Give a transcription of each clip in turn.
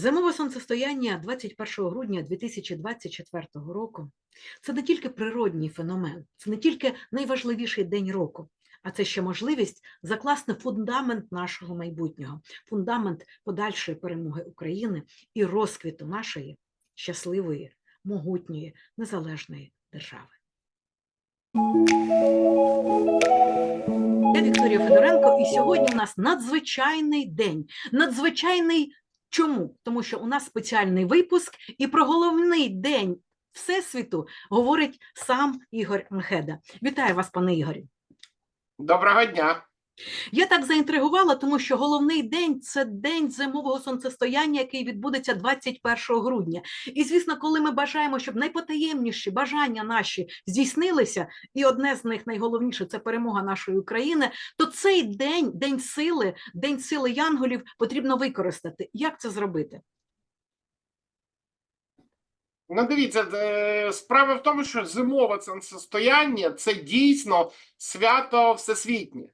Зимове сонцестояння 21 грудня 2024 року це не тільки природній феномен, це не тільки найважливіший день року, а це ще можливість закласти фундамент нашого майбутнього, фундамент подальшої перемоги України і розквіту нашої щасливої, могутньої, незалежної держави. Я Вікторія Федоренко, і сьогодні у нас надзвичайний день. Надзвичайний чому? Тому що у нас спеціальний випуск, і про головний день Всесвіту говорить сам Ігор Мхеда. Вітаю вас, пане Ігорі. Доброго дня. Я так заінтригувала, тому що головний день це день зимового сонцестояння, який відбудеться 21 грудня. І звісно, коли ми бажаємо, щоб найпотаємніші бажання наші здійснилися, і одне з них найголовніше це перемога нашої України, то цей день, день сили, день сили янголів, потрібно використати. Як це зробити? Ну, дивіться, е, справа в тому, що зимове сонцестояння – це дійсно свято всесвітнє.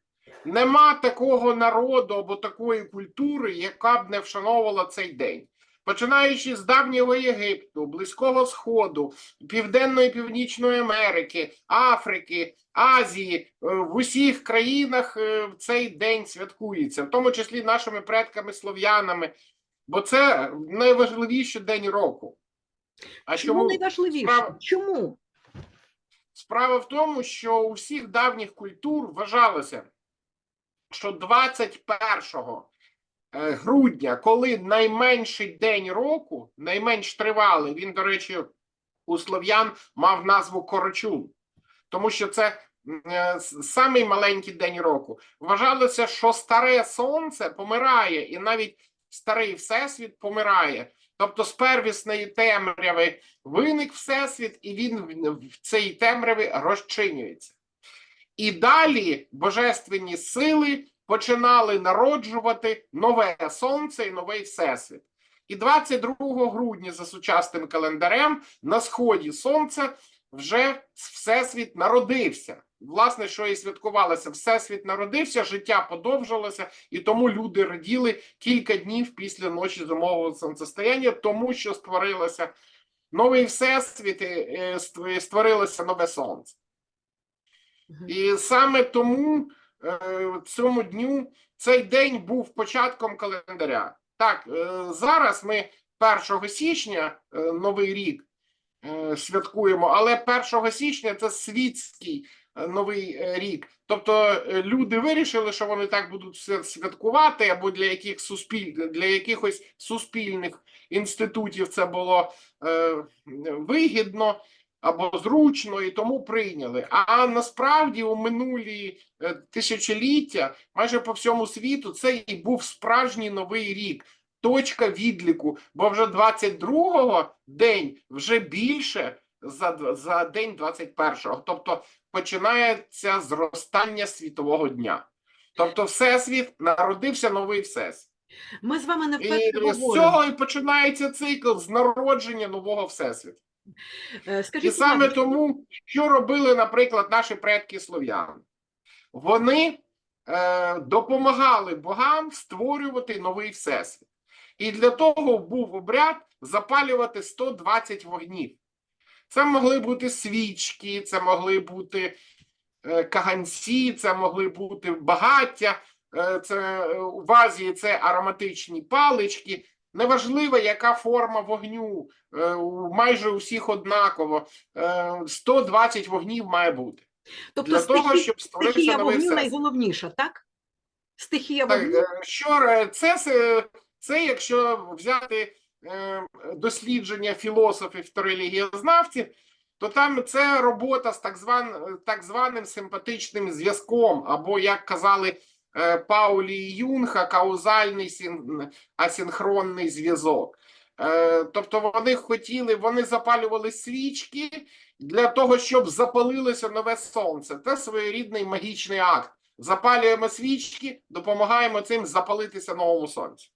Нема такого народу або такої культури, яка б не вшановувала цей день. Починаючи з давнього Єгипту, Близького Сходу, Південної Північної Америки, Африки, Азії, е, в усіх країнах е, в цей день святкується, в тому числі нашими предками слов'янами, бо це найважливіший день року. А Чому чому найважливіше? справа- Чому? Справа в тому, що у всіх давніх культур вважалося, що 21 е, грудня, коли найменший день року, найменш тривалий, він, до речі, у слов'ян мав назву Корочун, тому що це е, самий маленький день року. Вважалося, що старе сонце помирає, і навіть старий всесвіт помирає. Тобто з первісної темряви виник всесвіт, і він в цій темряві розчинюється. І далі божественні сили починали народжувати нове сонце і новий всесвіт. І 22 грудня за сучасним календарем на сході сонця вже всесвіт народився. Власне, що і святкувалося, всесвіт народився, життя подовжилося, і тому люди раділи кілька днів після ночі зимового сонцестояння, тому що створилося новий всесвіт, е, ст- створилося нове сонце. І саме тому е, цьому дню цей день був початком календаря. Так, е, зараз ми 1 січня, е, Новий рік, святкуємо, але 1 січня це світський новий рік. Тобто люди вирішили, що вони так будуть свя- святкувати, або для яких суспіль... для якихось суспільних інститутів це було вигідно або зручно, і тому прийняли. А насправді у минулі е, тисячоліття, майже по всьому світу, це і був справжній новий рік. Точка відліку, бо вже 22-го день вже більше за, за день 21-го. Тобто починається зростання світового дня. Тобто, всесвіт народився новий всесвіт. Ми з вами не І з цього і починається цикл з народження нового всесвіту. Е, І саме тому, що робили, наприклад, наші предки слов'яни, вони е, допомагали богам створювати новий всесвіт. І для того був обряд запалювати 120 вогнів. Це могли бути свічки, це могли бути е, каганці, це могли бути багаття, е, це е, в Азії це ароматичні палички. Неважливо, яка форма вогню, е, майже у всіх однаково. Е, 120 вогнів має бути. тобто Для того, щоб створився стихія новий вогню найголовніша, так? Стихія Так, вогню. е, що це, це, це якщо взяти е, дослідження філософів та релігієзнавців, то там це робота з так, зван, так званим симпатичним зв'язком, або, як казали е, Паулі і Юнга, каузальний син, асинхронний зв'язок. Е, тобто вони хотіли, вони запалювали свічки для того, щоб запалилося нове сонце. Це своєрідний магічний акт. Запалюємо свічки, допомагаємо цим запалитися новому сонцю.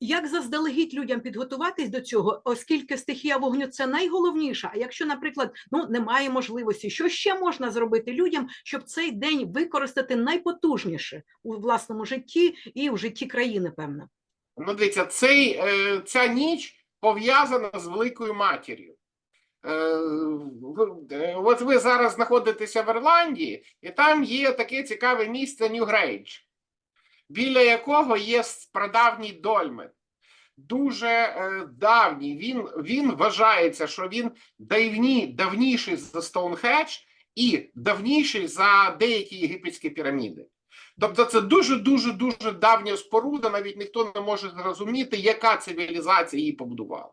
Як заздалегідь людям підготуватись до цього, оскільки стихія вогню це найголовніша. А якщо, наприклад, ну немає можливості, що ще можна зробити людям, щоб цей день використати найпотужніше у власному житті і в житті країни, певно. Ну, дивіться, цей, е, ця ніч пов'язана з Великою Матір'ю. Е, е, От ви зараз знаходитеся в Ірландії, і там є таке цікаве місце Нью-Грейдж, біля якого є прадавній дольмен. Дуже е, давній. Він, він вважається, що він давні, давніший за Стоунхедж і давніший за деякі єгипетські піраміди. Тобто це дуже дуже дуже давня споруда, навіть ніхто не може зрозуміти, яка цивілізація її побудувала.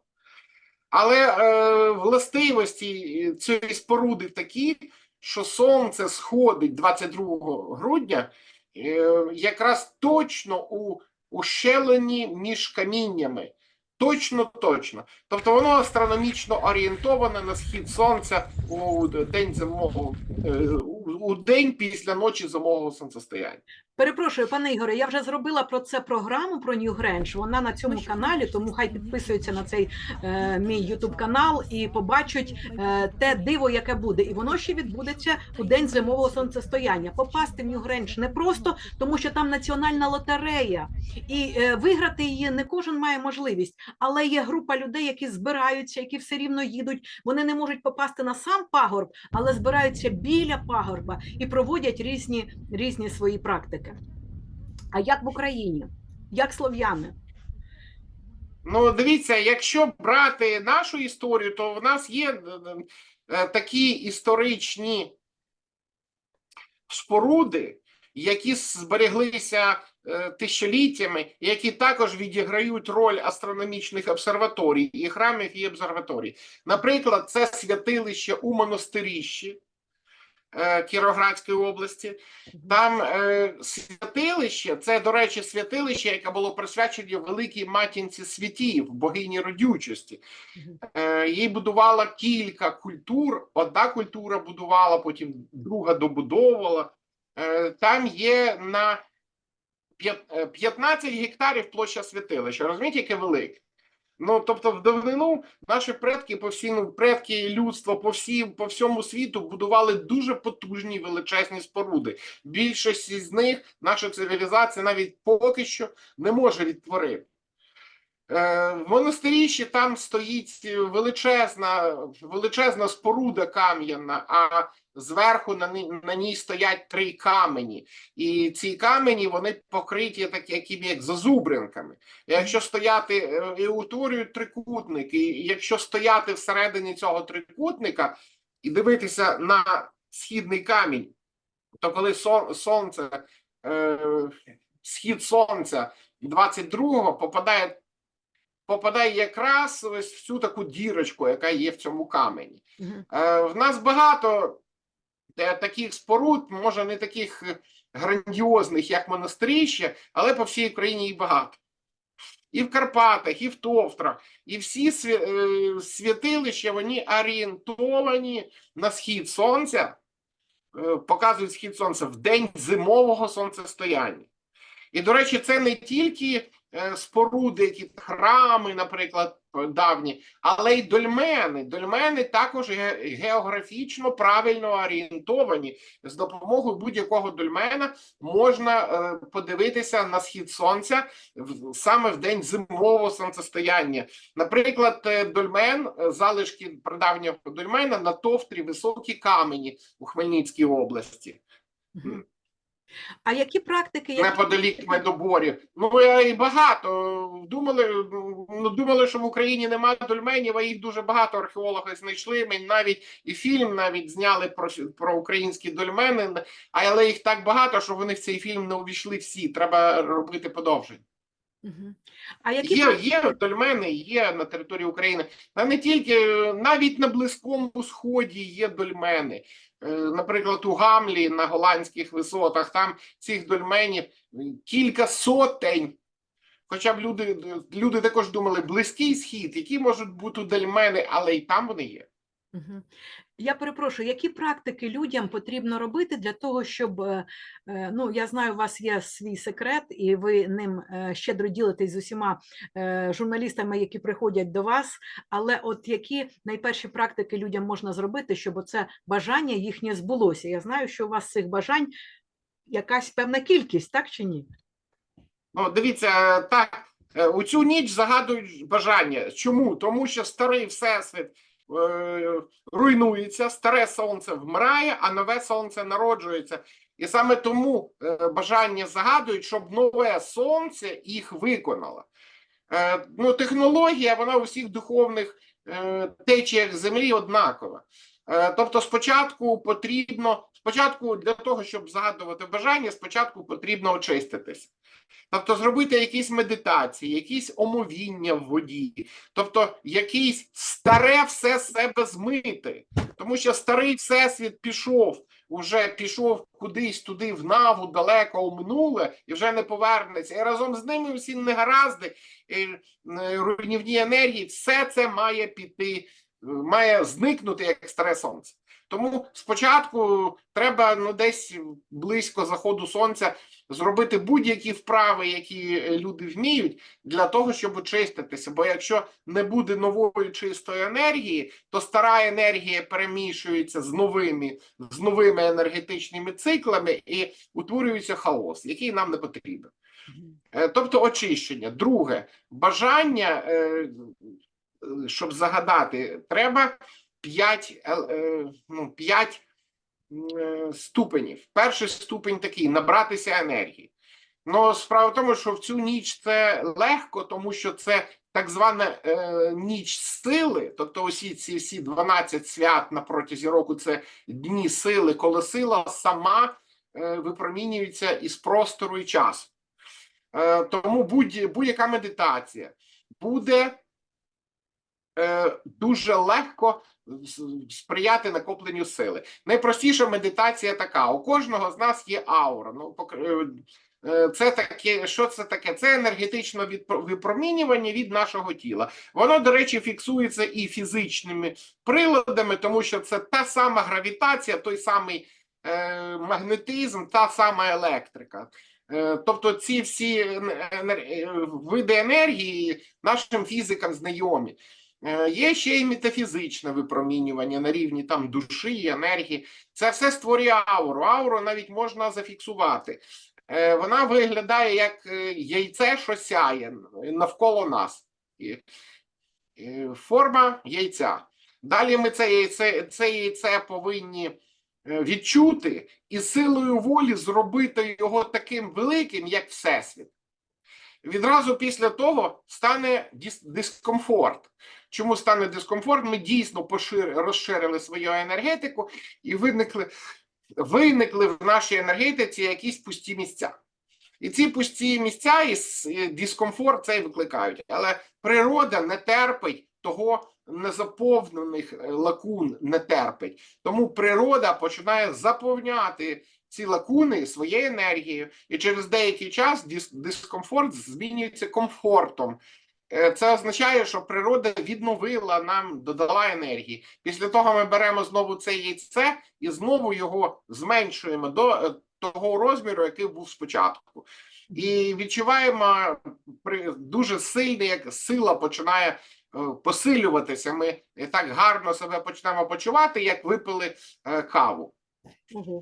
Але е, властивості цієї споруди такі, що сонце сходить 22 грудня якраз точно у, у щелені між каміннями. Точно, точно. Тобто воно астрономічно орієнтоване на схід сонця у день зимового, е, у, день після ночі зимового сонцестояння. Перепрошую, пане Ігоре, я вже зробила про це програму про New Grange. Вона на цьому каналі, тому хай підписуються на цей е, мій Ютуб канал і побачать е, те диво, яке буде. І воно ще відбудеться у день зимового сонцестояння. Попасти в New Grange не просто, тому що там національна лотерея, і е, виграти її не кожен має можливість. Але є група людей, які збираються, які все рівно їдуть. Вони не можуть попасти на сам пагорб, але збираються біля пагорба і проводять різні, різні свої практики. А як в Україні? Як слов'яни? Ну, дивіться, якщо брати нашу історію, то в нас є е, е, такі історичні споруди, які збереглися е, тисячоліттями, які також відіграють роль астрономічних обсерваторій і храмів і обсерваторій. Наприклад, це святилище у монастиріщі е, Кіровоградської області. Там е, святилище, це, до речі, святилище, яке було присвячено великій матінці світів, богині родючості. Е, їй будувала кілька культур. Одна культура будувала, потім друга добудовувала. Там є на е, 15 гектарів площа святилища. Розумієте, яке велике? Ну, тобто, в давнину наші предки по всі, ну, предки людства по всі, по всьому світу будували дуже потужні величезні споруди. Більшість з них наша цивілізація навіть поки що не може відтворити. Е, В монастиріщі там стоїть величезна, величезна споруда кам'яна, а зверху на, ни- на ній стоять три камені. І ці камені вони покриті такі, якими як зазубринками. І Якщо стояти е, і утворюють трикутник, і якщо стояти всередині цього трикутника і дивитися на східний камінь, то коли сонце, е, схід сонця 22-го попадає, попадає якраз ось в цю таку дірочку, яка є в цьому камені. Е, В нас багато е, таких споруд, може не таких грандіозних, як монастиріще, але по всій Україні їх багато. І в Карпатах, і в Товтрах, і всі е, святилища вони орієнтовані на схід сонця, показують схід сонця в день зимового сонцестояння. І, до речі, це не тільки споруди, які храми, наприклад, е, давні, але й дольмени. Дольмени також географічно правильно орієнтовані. З допомогою будь-якого дольмена можна е, подивитися на схід сонця саме в день зимового сонцестояння. Наприклад, е, дольмен, е, залишки прадавнього дольмена на товтрі високі камені у Хмельницькій області. А які практики, які... неподалік медоборів. Ну я і багато думали. Ну думали, що в Україні немає дольменів, а їх дуже багато археологи знайшли. Ми навіть і фільм навіть зняли про, про українські дольмени, але їх так багато, що вони в цей фільм не увійшли всі. Треба робити подовження. Мгм. А які Є, є дольмени, є на території України. Та не тільки навіть на Близькому Сході є дольмени. Е, Наприклад, у Гамлі на голландських висотах там цих дольменів кілька сотень. Хоча б люди, люди також думали, близький схід, які можуть бути дольмени, але і там вони є. Мгм. Я перепрошую, які практики людям потрібно робити для того, щоб е, е, ну я знаю, у вас є свій секрет, і ви ним е, щедро ділитесь з усіма журналістами, які приходять до вас. Але от які найперші практики людям можна зробити, щоб оце бажання їхнє збулося? Я знаю, що у вас цих бажань якась певна кількість, так чи ні? Ну, дивіться, так, У цю ніч загадують бажання. Чому? Тому що старий всесвіт руйнується, старе сонце вмирає, а нове сонце народжується. І саме тому е, бажання загадують, щоб нове сонце їх виконало. Е, ну, технологія, вона у всіх духовних е, течіях землі однакова. Е, тобто, спочатку потрібно, спочатку для того, щоб загадувати бажання, спочатку потрібно очиститися. Тобто зробити якісь медитації, якісь омовіння в воді, тобто якийсь старе все себе змити, тому що старий всесвіт пішов, уже пішов кудись туди в наву, далеко у минуле і вже не повернеться. І разом з ними всі негаразди, е, руйнівні енергії, все це має піти, має зникнути як старе сонце. Тому спочатку треба ну десь близько заходу сонця зробити будь-які вправи, які люди вміють, для того, щоб очиститися. Бо якщо не буде нової чистої енергії, то стара енергія перемішується з новими, з новими енергетичними циклами і утворюється хаос, який нам не потрібен. Е, Тобто очищення. Друге, бажання, е, щоб загадати, треба 5, ну, 5 е, ступенів. Перший ступень такий набратися енергії. Ну, справа в тому, що в цю ніч це легко, тому що це так звана е, ніч сили, тобто усі ці всі 12 свят на протязі року це дні сили, коли сила сама е, випромінюється із простору і часу. Е, тому будь, будь-яка медитація буде е, дуже легко сприяти накопленню сили. Найпростіша медитація така: у кожного з нас є аура. Ну, е, е, це таке, що це таке? Це енергетичне випромінювання від нашого тіла. Воно, до речі, фіксується і фізичними приладами, тому що це та сама гравітація, той самий е, магнетизм, та сама електрика. Е, Тобто ці всі енер- е, види енергії нашим фізикам знайомі. Е, Є ще й метафізичне випромінювання на рівні там душі, енергії. Це все створює ауру. Ауру навіть можна зафіксувати. Е, Вона виглядає як е, яйце, що сяє навколо нас. Форма яйця. Далі ми це яйце, це яйце повинні відчути і силою волі зробити його таким великим, як Всесвіт. Відразу після того стане дискомфорт. Чому стане дискомфорт? Ми дійсно пошир... розширили свою енергетику і виникли, виникли в нашій енергетиці якісь пусті місця. І ці пусті місця і дискомфорт цей викликають. Але природа не терпить того незаповнених е, лакун не терпить. Тому природа починає заповняти ці лакуни своєю енергією, і через деякий час дис- дискомфорт змінюється комфортом. Е, Це означає, що природа відновила нам, додала енергії. Після того ми беремо знову це яйце і знову його зменшуємо до е, того розміру, який був спочатку. І відчуваємо дуже сильний, як сила починає е, посилюватися. Ми так гарно себе почнемо почувати, як випили каву.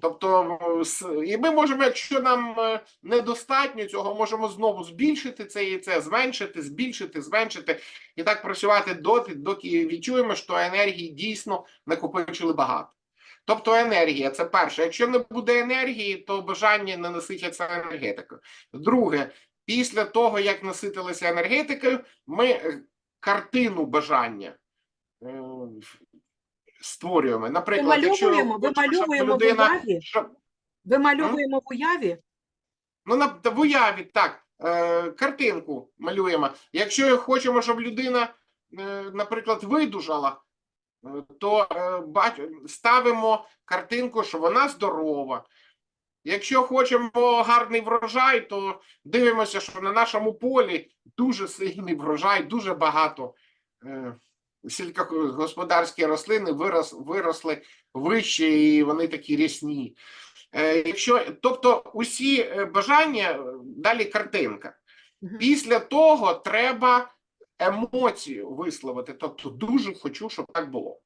Тобто, е, і ми можемо, якщо нам е, недостатньо цього, можемо знову збільшити це яйце, зменшити, збільшити, зменшити і так працювати доти, доки відчуємо, що енергії дійсно накопичили багато. Тобто енергія це перше. Якщо не буде енергії, то бажання не наситяться енергетикою. Друге, після того, як наситилися енергетикою, ми е, картину бажання створюємо. Наприклад, Вимальовуємо, вимальовуємо в уяві, щоб вимальовуємо в уяві. Ну, на в уяві так, е, картинку малюємо. Якщо хочемо, щоб людина, е, наприклад, видужала, е, то е, бач, ставимо картинку, що вона здорова. Якщо хочемо гарний врожай, то дивимося, що на нашому полі дуже сильний врожай, дуже багато е, сільськогосподарські рослини вирос, виросли вище і вони такі рясні. Е, якщо, тобто усі е, бажання, е, далі картинка. Після того треба емоцію висловити. Тобто, дуже хочу, щоб так було.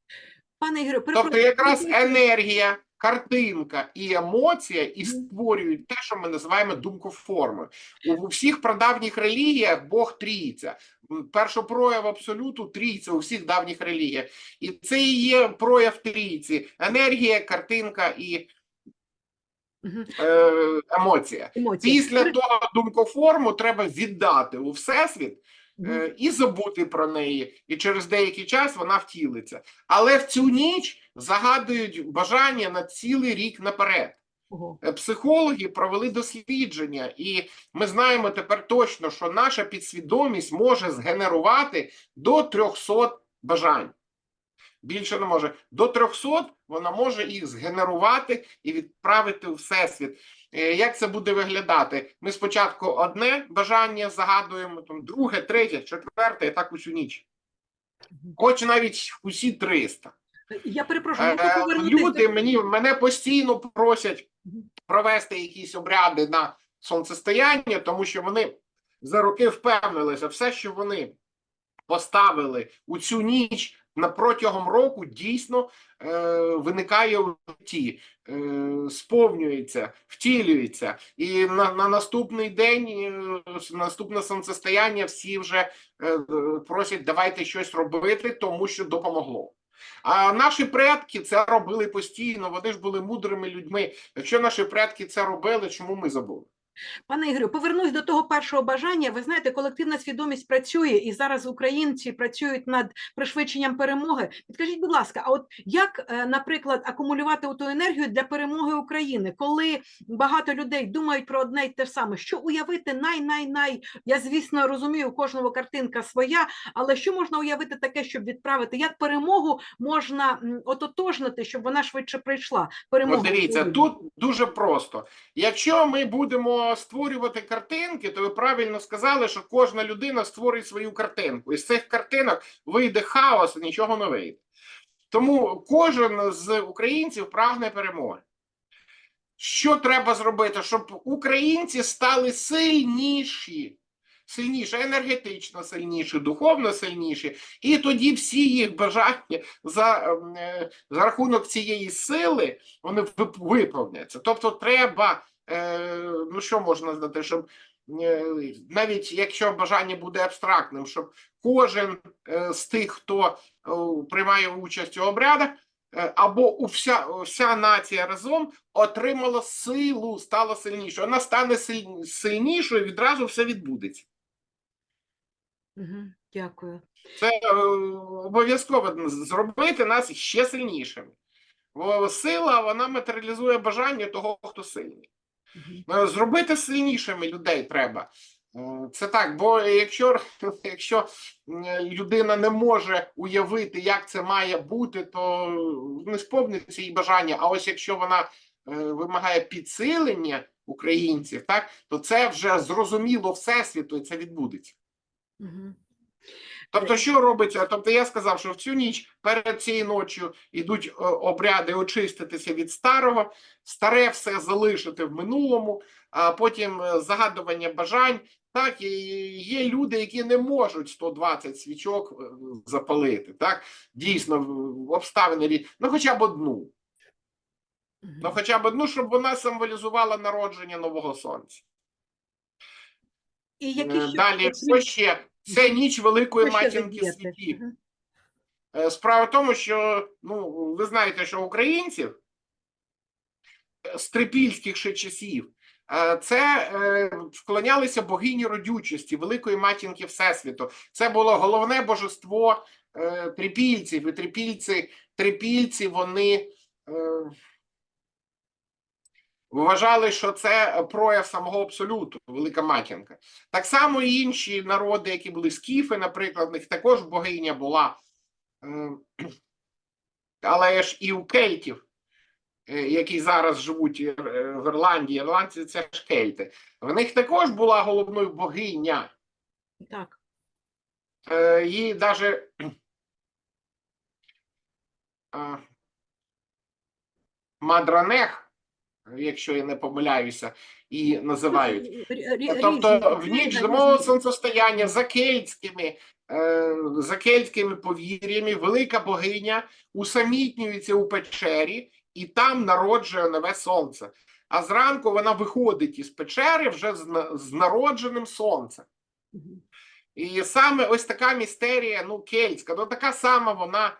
Пане Ігорю, Тобто, якраз енергія, картинка і емоція, і створюють те, що ми називаємо думкоформи. У, у всіх прадавніх релігіях Бог трійця. Першопрояв абсолюту трійця у всіх давніх релігіях. І це і є прояв трійці: енергія, картинка і е, емоція. Емоції. Після того думкоформу треба віддати у всесвіт е, і забути про неї, і через деякий час вона втілиться. Але в цю ніч загадують бажання на цілий рік наперед. Е, Психологи провели дослідження, і ми знаємо тепер точно, що наша підсвідомість може згенерувати до 300 бажань. Більше не може. До 300 вона може їх згенерувати і відправити у всесвіт. Е, Як це буде виглядати? Ми спочатку одне бажання загадуємо, там друге, третє, четверте, і так усю ніч. Хоч навіть усі 300. Я перепрошую, Е, повернутися? Люди мені мене постійно просять провести якісь обряди на сонцестояння, тому що вони за роки впевнилися, все, що вони поставили у цю ніч на протягом року, дійсно е, виникає у житті, е, сповнюється, втілюється. І на, на наступний день, е, наступне сонцестояння, всі вже е, е, просять давайте щось робити, тому що допомогло. А наші предки це робили постійно. Вони ж були мудрими людьми. Якщо наші предки це робили, чому ми забули? Пане Ігорю, повернусь до того першого бажання. Ви знаєте, колективна свідомість працює, і зараз українці працюють над пришвидшенням перемоги. Підкажіть, будь ласка, а от як, е, наприклад, акумулювати ту енергію для перемоги України, коли багато людей думають про одне й те ж саме, що уявити най-най-най, я звісно розумію, у кожного картинка своя, але що можна уявити таке, щоб відправити? Як перемогу можна ототожнити, щоб вона швидше прийшла? Перемога От дивіться, України. тут дуже просто. Якщо ми будемо створювати картинки, то ви правильно сказали, що кожна людина створить свою картинку. Із цих картинок вийде хаос, і нічого не вийде. Тому кожен з українців прагне перемоги. Що треба зробити, щоб українці стали сильніші, сильніші, енергетично сильніші, духовно сильніші, і тоді всі їх бажання за, ем, е, за рахунок цієї сили вони виповняться. Тобто, треба, ну що можна знати, щоб е, навіть якщо бажання буде абстрактним, щоб кожен е, з тих, хто е, приймає участь у обрядах, е, або у вся, вся нація разом отримала силу, стала сильнішою. Вона стане силь- сильнішою, відразу все відбудеться. Дякую. Це е, обов'язково зробити нас ще сильнішими. Бо сила вона матеріалізує бажання того, хто сильний. Е, Зробити сильнішими людей треба. Е, Це так, бо якщо, якщо людина не може уявити, як це має бути, то не сповниться її бажання. А ось якщо вона е, вимагає підсилення українців, так, то це вже зрозуміло всесвіту, і це відбудеться. Мгм. Тобто, що робиться? Тобто, я сказав, що в цю ніч перед цією ночю йдуть е, обряди очиститися від старого, старе все залишити в минулому, а потім е, загадування бажань. Так, і є люди, які не можуть 120 свічок е, запалити. Так, дійсно, обставини рі- ну хоча б одну. Ну, хоча б одну, щоб вона символізувала народження нового сонця. І які ще Далі, що ще? Це ніч великої матінки світів. Е, Справа в тому, що ну ви знаєте, що українців е, з трипільських ще часів е, це е, вклонялися богині родючості, великої матінки Всесвіту. Це було головне божество е, трипільців. І трипільці, трипільці вони е, вважали, що це прояв самого абсолюту, велика матінка. Так само і інші народи, які були скіфи, наприклад, в них також богиня була. Е, Але ж і у кельтів, е, які зараз живуть е, в Ірландії, ірландці це ж кельти. В них також була головною богиня. Так. Е, Її навіть Мадранех, якщо я не помиляюся, і називають. Рі- рі- Тобто в ніч зимового сонцестояння за кельтськими, е, за кельтськими повір'ями велика богиня усамітнюється у печері і там народжує нове сонце. А зранку вона виходить із печери вже з, народженим сонцем. І саме ось така містерія, ну, кельтська, ну така сама вона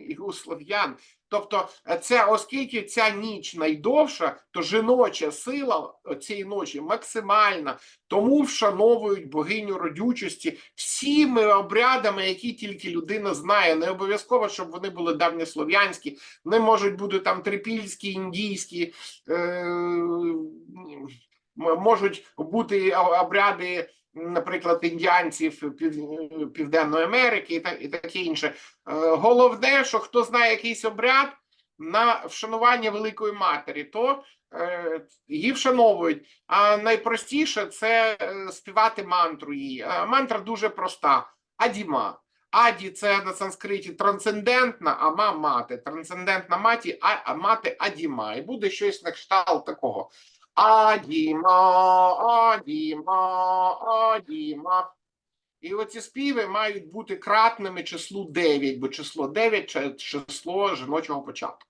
і у слов'ян. Тобто, е, це оскільки ця ніч найдовша, то жіноча сила цієї ночі максимальна, тому вшановують богиню родючості всіми обрядами, які тільки людина знає. Не обов'язково, щоб вони були давньослов'янські, не можуть бути там трипільські, індійські, е- можуть бути обряди наприклад, індіанців Південної Америки і, та, і таке інше. Е, Головне, що хто знає якийсь обряд на вшанування Великої Матері, то е, її вшановують. А найпростіше це е, співати мантру її. Мантра дуже проста: Адіма. Аді це на санскриті трансцендентна, а ма мати. Трансцендентна маті, а мати адіма. І буде щось на кшталт такого. Адіма, адіма, адіма. І оці співи мають бути кратними числу 9, бо число 9 це число жіночого початку.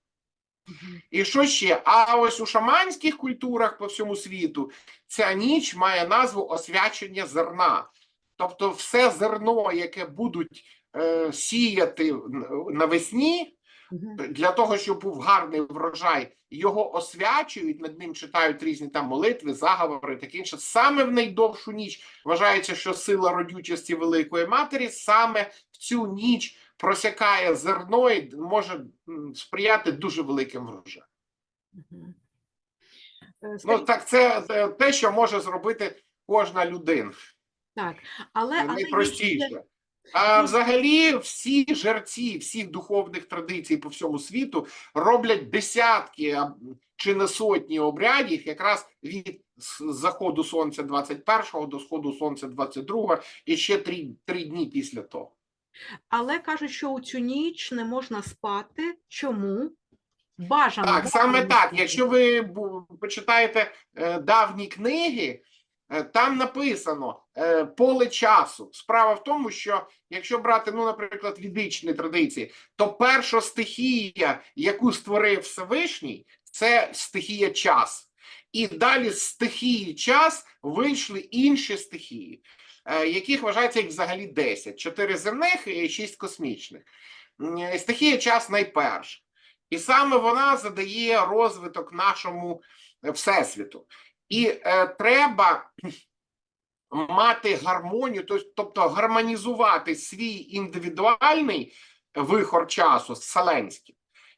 І що ще? А ось у шаманських культурах по всьому світу ця ніч має назву освячення зерна. Тобто, все зерно, яке будуть е, сіяти навесні. Для того, щоб був гарний врожай, його освячують, над ним читають різні там молитви, заговори, таке інше. Саме в найдовшу ніч вважається, що сила родючості Великої Матері саме в цю ніч просякає зерно і може сприяти дуже великим врожаям. Е, Ну так, це е, те, що може зробити кожна людина. так, але, але найпростіше. А Ну, взагалі, всі жерці всіх духовних традицій по всьому світу роблять десятки чи не сотні обрядів, якраз від заходу сонця 21-го до сходу сонця 22-го і ще три, три дні після того. але кажуть, що у цю ніч не можна спати. Чому? Бажано. Так, саме так. Якщо ви почитаєте е, давні книги, там написано е, поле часу. Справа в тому, що якщо брати, ну, наприклад, відичні традиції, то перша стихія, яку створив Всевишній, це стихія час. І далі з стихії час вийшли інші стихії, е, яких вважається їх взагалі 10. Чотири земних і шість космічних. Е, Стихія час найперша. І саме вона задає розвиток нашому е, всесвіту. І е, треба мати гармонію, тобто гармонізувати свій індивідуальний вихор часу з вселенським.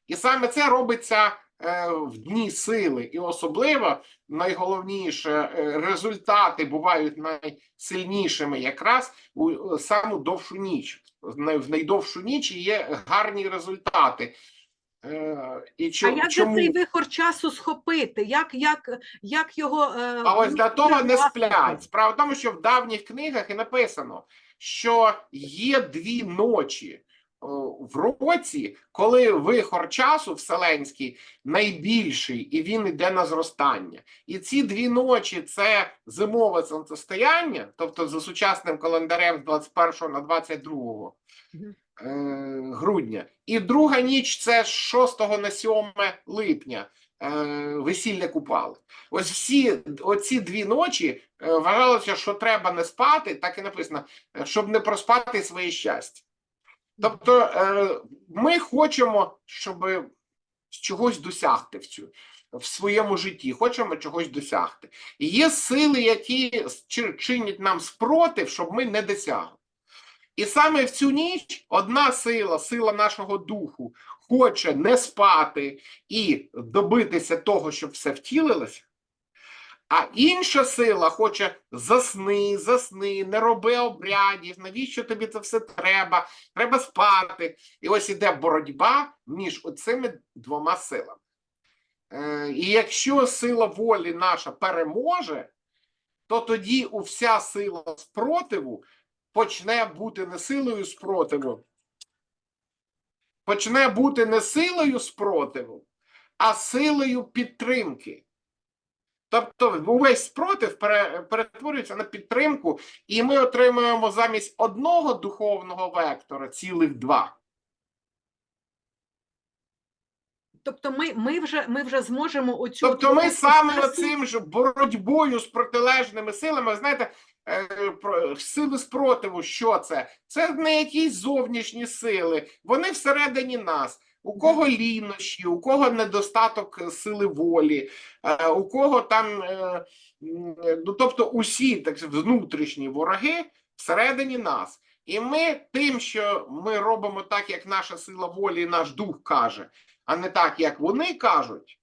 І саме це робиться е, в дні сили. І особливо найголовніше е, результати бувають найсильнішими якраз у е, саму довшу ніч. В найдовшу ніч є гарні результати. Е, І А як чому? цей вихор часу схопити? Як, як, як його. е, А ось для того не сплять. Справа в тому, що в давніх книгах і написано, що є дві ночі в році, коли вихор часу вселенський найбільший, і він йде на зростання. І ці дві ночі це зимове сонцестояння, тобто за сучасним календарем з 21 на 22 Мгм. е, грудня. І друга ніч це з 6 на 7 липня. е, Весілля купали. Ось всі оці дві ночі е, вважалося, що треба не спати, так і написано, е, щоб не проспати своє щастя. Тобто е, ми хочемо, щоб чогось досягти в цю в своєму житті, хочемо чогось досягти. І є сили, які чинять нам спротив, щоб ми не досягли. І саме в цю ніч одна сила, сила нашого духу, хоче не спати і добитися того, щоб все втілилося. А інша сила хоче засни, засни, не роби обрядів, навіщо тобі це все треба? Треба спати. І ось іде боротьба між оцими двома силами. Е, і якщо сила волі наша переможе, то тоді у вся сила спротиву почне бути не силою спротиву, почне бути не силою спротиву, а силою підтримки. Тобто увесь спротив перетворюється на підтримку, і ми отримуємо замість одного духовного вектора цілих два. Тобто ми, ми, вже, ми вже зможемо оцю Тобто ми саме процесу- оцим ж боротьбою з протилежними силами, ви знаєте, сили спротиву, що це? Це не якісь зовнішні сили, вони всередині нас. У кого лінощі, у кого недостаток е, сили волі, е, у кого там, е, ну тобто усі так внутрішні вороги всередині нас. І ми тим, що ми робимо так, як наша сила волі і наш дух каже, а не так, як вони кажуть,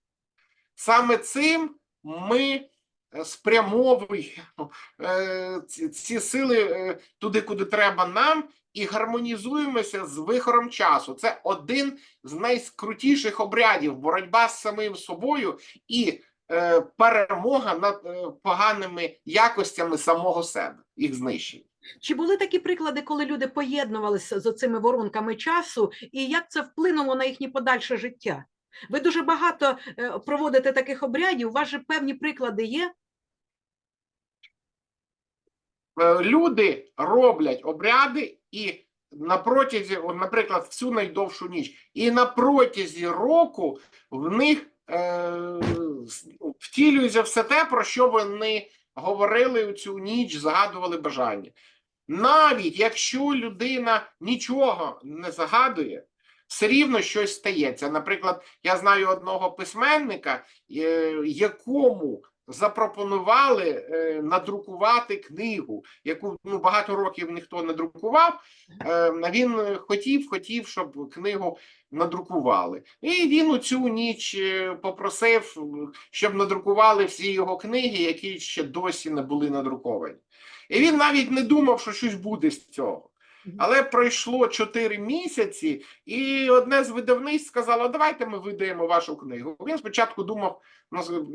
Саме цим ми е, спрямовуємо е, ці, сили е, туди, куди треба нам, і гармонізуємося з вихором часу. Це один з найскрутіших обрядів боротьба з самим собою і перемога над поганими якостями самого себе, їх знищення. Чи були такі приклади, коли люди поєднувалися з оцими воронками часу, і як це вплинуло на їхнє подальше життя? Ви дуже багато е, проводите таких обрядів. У вас же певні приклади є? Е, люди роблять обряди і на протязі, наприклад, всю найдовшу ніч, і на протязі року в них е, ну, втілюється все те, про що вони говорили у цю ніч, згадували бажання. Навіть якщо людина нічого не загадує, все рівно щось стається. Наприклад, я знаю одного письменника, е, якому запропонували е, надрукувати книгу, яку ну, багато років ніхто не друкував. Е, він хотів, хотів, щоб книгу надрукували. І він у цю ніч попросив, щоб надрукували всі його книги, які ще досі не були надруковані. І він навіть не думав, що щось буде з цього. Але пройшло 4 місяці, і одне з видавництв сказало: давайте ми видаємо вашу книгу. Він спочатку думав, ну,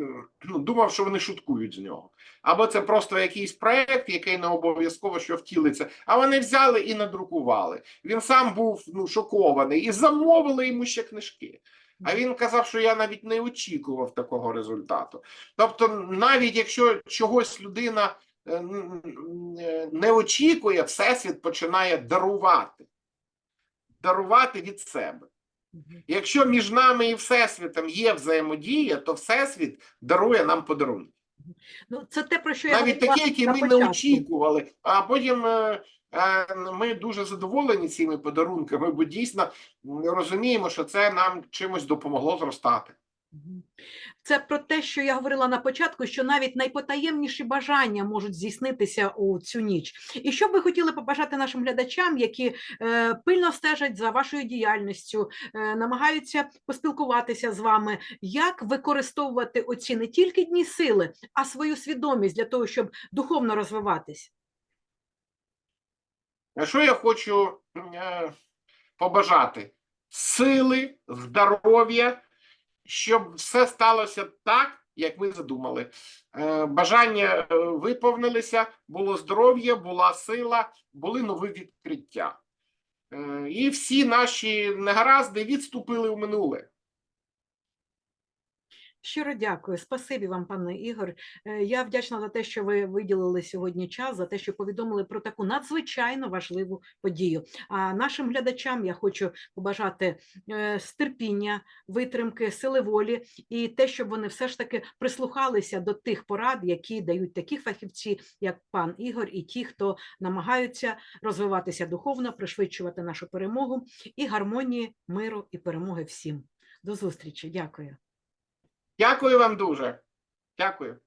ну, думав, що вони шуткують з нього. Або це просто якийсь проект, який не обов'язково що втілиться. А вони взяли і надрукували. Він сам був ну, шокований і замовили йому ще книжки. А він казав, що я навіть не очікував такого результату. Тобто, навіть якщо чогось людина не очікує, Всесвіт починає дарувати. Дарувати від себе. Якщо між нами і Всесвітом є взаємодія, то Всесвіт дарує нам подарунки. Ну, це те, про що я Навіть такі, які ми не очікували. А потім е, е, ми дуже задоволені цими подарунками, бо дійсно розуміємо, що це нам чимось допомогло зростати. Це про те, що я говорила на початку, що навіть найпотаємніші бажання можуть здійснитися у цю ніч. І що б ви хотіли побажати нашим глядачам, які е, пильно стежать за вашою діяльністю, е, намагаються поспілкуватися з вами, як використовувати оці не тільки дні сили, а свою свідомість для того, щоб духовно розвиватись? А що я хочу е, побажати? Сили, здоров'я, щоб все сталося так, як ви задумали. Е, бажання е, виповнилися, було здоров'я, була сила, були нові відкриття. Е, і всі наші негаразди відступили в минуле. Щиро дякую, спасибі вам, пане Ігор. Е, Я вдячна за те, що ви виділили сьогодні час, за те, що повідомили про таку надзвичайно важливу подію. А нашим глядачам я хочу побажати е, стерпіння, витримки, сили волі і те, щоб вони все ж таки прислухалися до тих порад, які дають такі фахівці, як пан Ігор, і ті, хто намагаються розвиватися духовно, пришвидшувати нашу перемогу і гармонії, миру і перемоги всім. До зустрічі, дякую. Дякую вам дуже. Дякую.